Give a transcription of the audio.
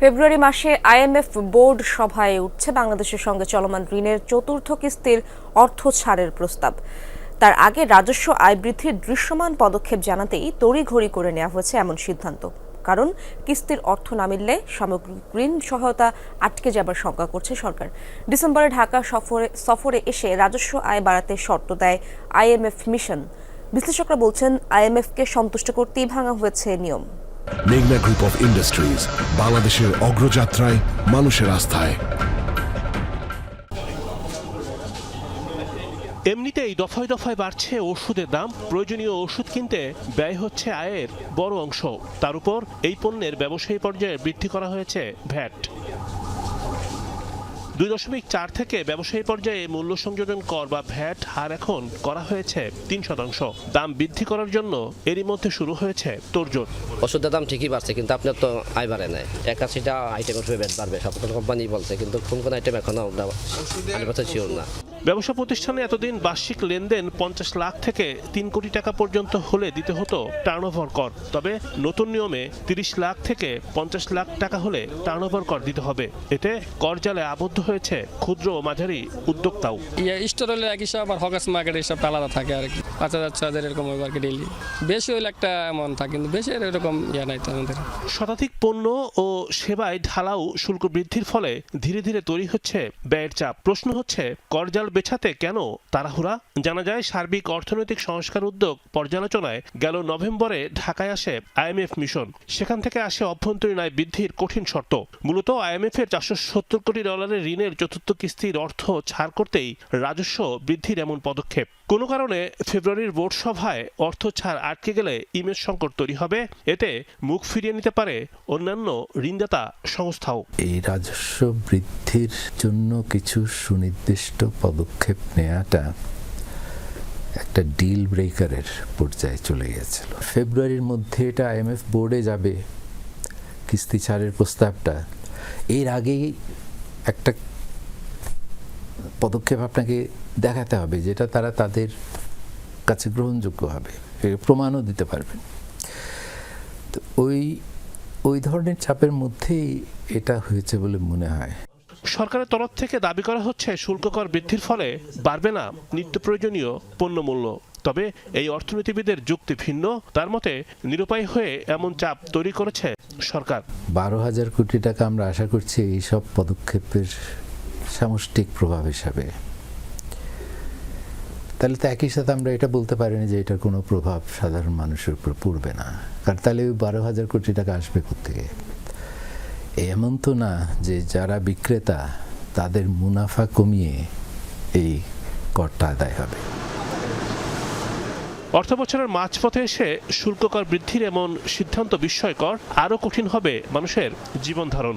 ফেব্রুয়ারি মাসে IMF board সভায় উঠছে বাংলাদেশের সঙ্গে চলমান ঋণের চতুর্থ কিস্তির অর্থ ছাড়ের প্রস্তাব। তার আগে রাজস্ব আয় বৃদ্ধির দৃশ্যমান পদক্ষেপ জানাতেই তড়িঘড়ি করে নেওয়া হয়েছে এমন সিদ্ধান্ত। কারণ কিস্তির অর্থ না মিললে সামগ্রিক ঋণ সহায়তা আটকে যাবার শঙ্কা করছে সরকার। ডিসেম্বরে ঢাকা সফরে সফরে এসে রাজস্ব আয় বাড়াতে শর্ত দেয় আইএমএফ মিশন। বিশ্লেষকরা বলছেন, আইএমএফকে সন্তুষ্ট করতেই ভাঙা হয়েছে নিয়ম। মেঘনা গ্রুপ অফ ইন্ডাস্ট্রিজ বাংলাদেশের অগ্রযাত্রায়, মানুষের আস্থায়। এমনিতেই দফায় দফায় বাড়ছে ওষুধের দাম। প্রয়োজনীয় ওষুধ কিনতে ব্যয় হচ্ছে আয়ের বড় অংশ। তার উপর এই পণ্যের ব্যবসায়ী পর্যায়ে বৃদ্ধি করা হয়েছে ভ্যাট। দুই দশমিক চার থেকে ব্যবসায়ী পর্যায়ে মূল্য সংযোজন কর বা ভ্যাট হার এখন করা হয়েছে তিন শতাংশ। দাম বৃদ্ধি করার জন্য এরই মধ্যে শুরু হয়েছে তোড়জোড় ওষুধের দাম ঠিকই বাড়ছে, কিন্তু আপনার তো আয় বাড়ে নাই। একাশিটা আইটেমের উপরে ব্যাট বাড়বে, সব কোম্পানি বলছে, কিন্তু কোন কোন আইটেম এখনও হান্ড্রেড পার্সেন্ট শিওর না। ব্যবসা প্রতিষ্ঠানে এতদিন বার্ষিক লেনদেন পঞ্চাশ লাখ থেকে তিন কোটি টাকা পর্যন্ত হলে দিতে হতো টার্নওভার কর। তবে নতুন নিয়মে তিরিশ লাখ থেকে পঞ্চাশ লাখ টাকা হলে টার্নওভার কর দিতে হবে। এতে কর জালে আবদ্ধ হয়েছে ক্ষুদ্র ও মাঝারি উদ্যোক্তাও। ইয়ে স্টোর হলে এক হিসাব আর হকার্স মার্কেট হিসাবটা আলাদা থাকে আর কি। পাঁচ হাজার ছ হাজার এরকম আর কি ডেইলি বেশি হলে একটা এমন থাকে কিন্তু বেশি এরকম ইয়ে নাই তো আমাদের। শতাধিক পণ্য ও সেবায় ঢালাও শুল্ক বৃদ্ধির ফলে ধীরে ধীরে তৈরি হচ্ছে ব্যয়ের চাপ। প্রশ্ন হচ্ছে করজাল বেছাতে কেন তাড়াহুড়া? জানা যায়, সার্বিক অর্থনৈতিক সংস্কার উদ্যোগ পর্যালোচনায় গেল নভেম্বরে ঢাকায় আসে আইএমএফ মিশন। সেখান থেকে আসে অভ্যন্তরীণ আয় বৃদ্ধির কঠিন শর্ত। মূলত আইএমএফ এর চারশো সত্তর কোটি ডলারের ঋণের চতুর্থ কিস্তির অর্থ ছাড় করতেই রাজস্ব বৃদ্ধির এমন পদক্ষেপ। কোনো কারণে ফেব্রুয়ারির বোর্ড সভায় অর্থ ছাড় আটকে গেলে ইমেজ সংকট তৈরি হবে। এতে মুখ ফিরিয়ে নিতে পারে অন্যান্য ঋণদাতা সংস্থাও। এই রাজস্ব বৃদ্ধির জন্য কিছু সুনির্দিষ্ট পদক্ষেপ নেওয়াটা একটা ডিল ব্রেকারের পর্যায়ে চলে গিয়েছিল ফেব্রুয়ারির মধ্যে এটা আইএমএফ বোর্ডে যাবে। কিস্তি ছাড়ের প্রস্তাবটা। এর আগেই একটা পদক্ষেপ আপনাকে দেখাতে হবে যেটা তারা তাদের কাছে গ্রহণযোগ্য হবে প্রমাণও দিতে পারবেন। তো ওই ওই ধরনের চাপের মধ্যেই এটা হয়েছে বলে মনে হয়। সরকারের তরফ থেকে দাবি করা হচ্ছে শুল্ক কর বৃদ্ধির ফলে বাড়বে না নিত্য প্রয়োজনীয় পণ্যমূল্য। তবে এই অর্থনীতিবিদের যুক্তি ভিন্ন তার মতে নিরুপায় হয়ে এমন চাপ তৈরি করেছে সরকার। বারো হাজার কোটি টাকা আমরা আশা করছি এই সব পদক্ষেপের সামষ্টিক প্রভাব হিসাবে। তাহলে তো একই সাথে আমরা এটা বলতে পারি না যে এটার কোনো প্রভাব সাধারণ মানুষের উপর পড়বে না। কারণ তাহলে ওই বারো হাজার কোটি টাকা আসবে থেকে এমন তো না যে যারা বিক্রেতা, তাদের মুনাফা কমিয়ে এই করটা আদায় হবে। অর্থ বছরের মাঝপথে এসে শুল্ক কর বৃদ্ধির এমন সিদ্ধান্ত বিস্ময়কর, আরও কঠিন হবে মানুষের জীবন ধারণ